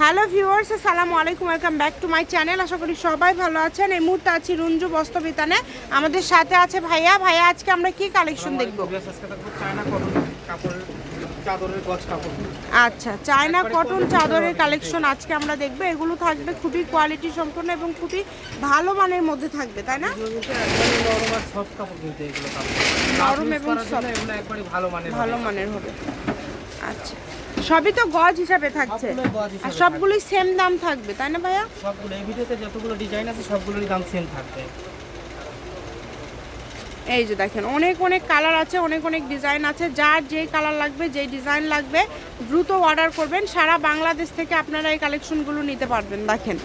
Hello viewers আসসালামু আলাইকুম welcome back to my channel. আশা করি সবাই ভালো আছেন। এই মুহূর্তে আছি রুঞ্জু বস্ত্রবিতানে। আমাদের সাথে আছে ভাইয়া। ভাইয়া আজকে আমরা কি কালেকশন দেখব? আচ্ছা চায়না কটন চাদরের কালেকশন আজকে আমরা দেখব। এগুলো থাকবে খুবই কোয়ালিটি সম্পন্ন এবং খুবই ভালো মানের মধ্যে থাকবে তাই না? নরম এবং ভালো। মানের হবে। আচ্ছা। সবই তো গজ হিসাবে থাকছে। আর সবগুলোই সেম দাম থাকবে তাই না ভাইয়া? সবগুলো এই ভিডিওতে যতগুলো ডিজাইন আছে সবগুলোরই দাম সেম থাকবে। এই যে দেখেন অনেক অনেক কালার আছে অনেক অনেক ডিজাইন আছে। যার যেই কালার লাগবে যেই ডিজাইন লাগবে দ্রুত অর্ডার করবেন। সারা বাংলাদেশ থেকে আপনারা এই কালেকশনগুলো নিতে পারবেন দেখেন।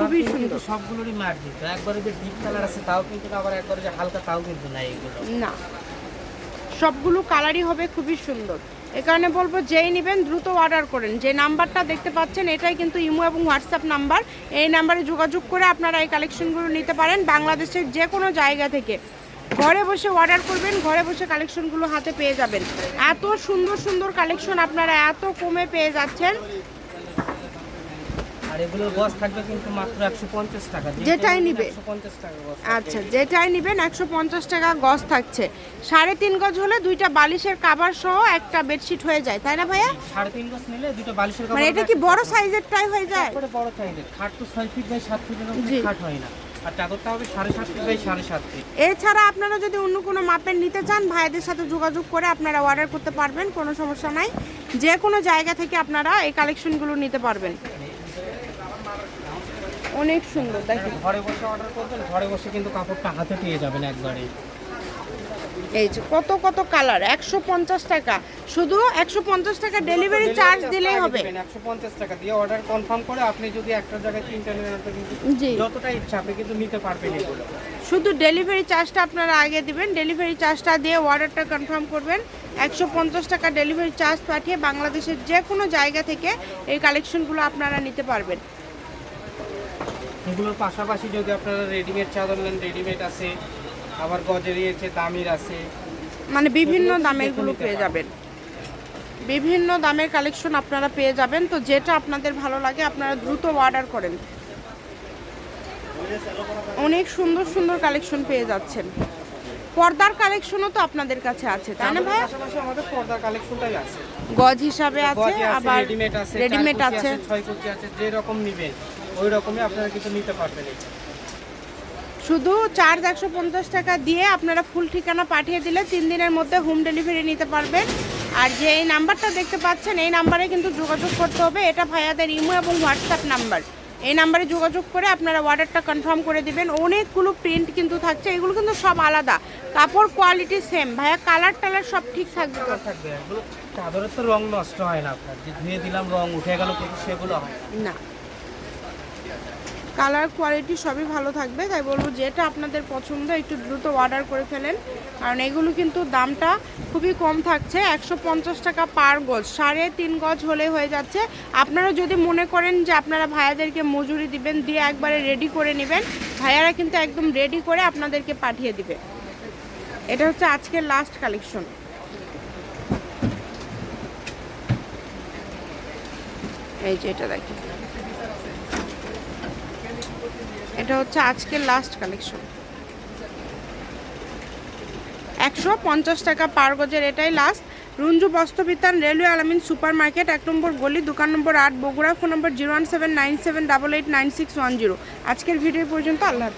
খুবই সুন্দর। সবগুলোরই মার্জিত একবারে যে ডিপ কালার আছে তাও কিন্তু আবার একবারে যে হালকা তাও কিন্তু নাই এগুলো। না। সবগুলো কালারই হবে খুবই সুন্দর। এ কারণে বলব যেই নেবেন দ্রুত অর্ডার করেন। যে নাম্বারটা দেখতে পাচ্ছেন, এটাই কিন্তু ইমো এবং হোয়াটসঅ্যাপ নাম্বার। এই নাম্বারে যোগাযোগ করে আপনারা এই কালেকশনগুলো নিতে পারেন। বাংলাদেশের যে কোনো জায়গা থেকে ঘরে বসে অর্ডার করবেন, ঘরে বসে কালেকশনগুলো হাতে পেয়ে যাবেন। এত সুন্দর সুন্দর কালেকশন আপনারা এত কমে পেয়ে যাচ্ছেন। আর এগুলোর গজ থাকবে কিন্তু মাত্র একশো পঞ্চাশ টাকা। যেটাই নিবে। একশো পঞ্চাশ টাকা গজ আচ্ছা যেটাই নেবেন টাকা গজ থাকছে। সাড়ে তিন গজ হলে দুইটা বালিশের কাভার সহ একটা বেডশিট হয়ে যায় তাই না ভাইয়া? সাড়ে তিন গজ নিলে দুটো বালিশের মানে এটা কি বড় সাইজেরটাই হয়ে যায়? তারপরে বড় সাইজের খাট তো ছয় ফিট বাই সাত ফিটের মধ্যে খাট হয় না। আর চাদরটা হবে সাড়ে সাত ফিট বাই সাড়ে সাত ফিট এছাড়া আপনারা যদি অন্য কোনো মাপের নিতে চান ভাইদের সাথে যোগাযোগ করে আপনারা অর্ডার করতে পারবেন কোনো সমস্যা নাই। যে কোনো জায়গা থেকে আপনারা এই কালেকশনগুলো নিতে পারবেন। অনেক সুন্দর দেখেন। ঘরে বসে অর্ডার করবেন ঘরে বসে কিন্তু কাপড়টা হাতে পেয়ে যাবেন একবারে। এই যে কত কত কালার একশো পঞ্চাশ টাকা। শুধু একশো পঞ্চাশ টাকা ডেলিভারি চার্জ দিলেই হবে। একশো পঞ্চাশ টাকা দিয়ে অর্ডার কনফার্ম করে আপনি যদি একটা জায়গায় তিনটা নেন জি। যতটা ইচ্ছা আপনি কিন্তু নিতে পারবেন এগুলো। শুধু ডেলিভারি চার্জটা আপনারা আগে দিবেন ডেলিভারি চার্জটা দিয়ে অর্ডারটা কনফার্ম করবেন। একশো পঞ্চাশ টাকা ডেলিভারি চার্জ পাঠিয়ে বাংলাদেশের যে কোনো জায়গা থেকে এই কালেকশনগুলো আপনারা নিতে পারবেন। এগুলোর পাশাপাশি যদি আপনারা রেডিমেড চাদর নেন রেডিমেড আছে আবার গজের আছে দামির আছে। মানে বিভিন্ন দামেরগুলো পেয়ে যাবেন। বিভিন্ন দামের কালেকশন আপনারা পেয়ে যাবেন। তো যেটা আপনাদের ভালো লাগে আপনারা দ্রুত অর্ডার করেন। অনেক সুন্দর সুন্দর কালেকশন পেয়ে যাচ্ছেন। পর্দার কালেকশনও তো আপনাদের কাছে আছে তাই না ভাই? আমাদের পর্দার কালেকশনটাই আছে। গজ হিসাবে আছে আবার রেডিমেড আছে রেডিমেড আছে। ছয় কুচি আছে যে রকম নিবেন। ওই রকমই আপনারা কিন্তু নিতে পারবেন। শুধু চার্জ একশো পঞ্চাশ টাকা দিয়ে আপনারা ফুল ঠিকানা পাঠিয়ে দিলে তিন দিনের মধ্যে হোম ডেলিভারি নিতে পারবেন। আর যে এই নাম্বারটা দেখতে পাচ্ছেন এই নাম্বারে কিন্তু যোগাযোগ করতে হবে। এটা ভাইয়াদের ইমো এবং হোয়াটসঅ্যাপ নাম্বার। এই নাম্বারে যোগাযোগ করে আপনারা অর্ডারটা কনফার্ম করে দিবেন। অনেকগুলো প্রিন্ট কিন্তু থাকছে এগুলো কিন্তু সব আলাদা। কাপড় কোয়ালিটি সেম ভাইয়া কালার টালার সব ঠিক থাকবে? থাকবে। চাদরের তো রং নষ্ট হয় না আপনার। যে ধুয়ে দিলাম রং উঠে গেল কিন্তু সেগুলো হয় না। কালার কোয়ালিটি সবই ভালো থাকবে, তাই বলব যেটা আপনাদের পছন্দ একটু দ্রুত অর্ডার করে ফেলেন। কারণ এগুলো কিন্তু দামটা খুবই কম থাকছে, একশো পঞ্চাশ টাকা পার গজ, সাড়ে তিন গজ হলে হয়ে যাচ্ছে। আপনারা যদি মনে করেন যে আপনারা ভাইয়াদেরকে মজুরি দিবেন, দিয়ে একবারে রেডি করে নেবেন, ভাইয়ারা কিন্তু একদম রেডি করে আপনাদেরকে পাঠিয়ে দিবে। এটা হচ্ছে আজকের লাস্ট কালেকশন এই যে এটা দেখেন। এটা হচ্ছে আজকের লাস্ট কালেকশন একশো পঞ্চাশ টাকা পার গজের এটাই লাস্ট রুঞ্জু বস্ত্রবিতান, রেলওয়ে আলামিন সুপার মার্কেট এক নম্বর গলি, দোকান নম্বর আট, Bogura, phone number zero one seven nine seven double eight nine six one zero আজকের ভিডিও পর্যন্ত, আল্লাহ